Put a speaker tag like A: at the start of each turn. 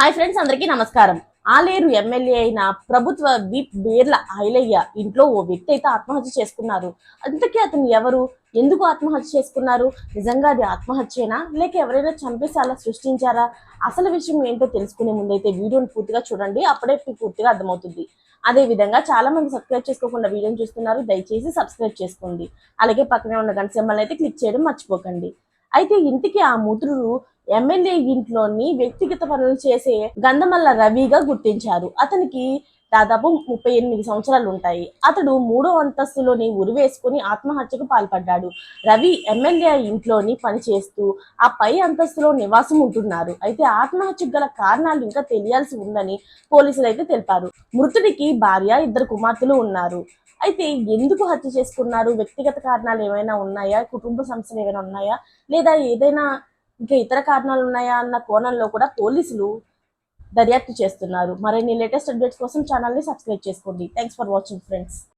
A: Hi friends అందరికీ నమస్కారం. Aleru MLA అయిన ప్రభుత్వ విప్ బీర్ల ఐలయ్య ఇంట్లో ఓ వ్యక్తి అయితే ఆత్మహత్య చేసుకున్నారు. అంతకీ అతను ఎవరు? ఎందుకు ఆత్మహత్య చేసుకున్నారు? నిజంగా అది ఆత్మహత్యేనా? లేక ఎవరైనా చంపేసి అలా సృష్టించారా? అసలు విషయం ఏంటో తెలుసుకునే ముందైతే వీడియోని పూర్తిగా చూడండి అప్పుడే మీకు పూర్తిగా అర్థమవుతుంది. అదే విధంగా చాలా మంది సబ్స్క్రైబ్ చేసుకోకుండా వీడియోని చూస్తున్నారు దయచేసి సబ్స్క్రైబ్ చేసుకోండి. అలాగే పక్కనే ఉన్న గంట సింబల్ అయితే క్లిక్ చేయడం మర్చిపోకండి. అయితే ఇంటికి ఆ ముదురు ఎమ్మెల్యే ఇంట్లోని వ్యక్తిగత పనులు చేసే గంధమల్ల రవిగా గుర్తించారు. అతనికి దాదాపు ముప్పై ఎనిమిది సంవత్సరాలు ఉంటాయి. అతడు మూడో అంతస్తులోని ఉరివేసుకుని ఆత్మహత్యకు పాల్పడ్డాడు. రవి ఎమ్మెల్యే ఇంట్లోని పనిచేస్తూ ఆ పై అంతస్తులో నివాసం ఉంటున్నారు. అయితే ఆత్మహత్యకు గల కారణాలు ఇంకా తెలియాల్సి ఉందని పోలీసులు అయితే తెలిపారు. మృతుడికి భార్య ఇద్దరు కుమార్తెలు ఉన్నారు. అయితే ఎందుకు హత్య చేసుకున్నారు? వ్యక్తిగత కారణాలు ఏమైనా ఉన్నాయా? కుటుంబ సమస్యలు ఏమైనా ఉన్నాయా? లేదా ఏదైనా ఇంకా ఇతర కారణాలు ఉన్నాయా అన్న కోణంలో కూడా పోలీసులు దర్యాప్తు చేస్తున్నారు. మరిన్ని లేటెస్ట్ అప్డేట్స్ కోసం ఛానల్ని సబ్స్క్రైబ్ చేసుకోండి. Thanks for watching friends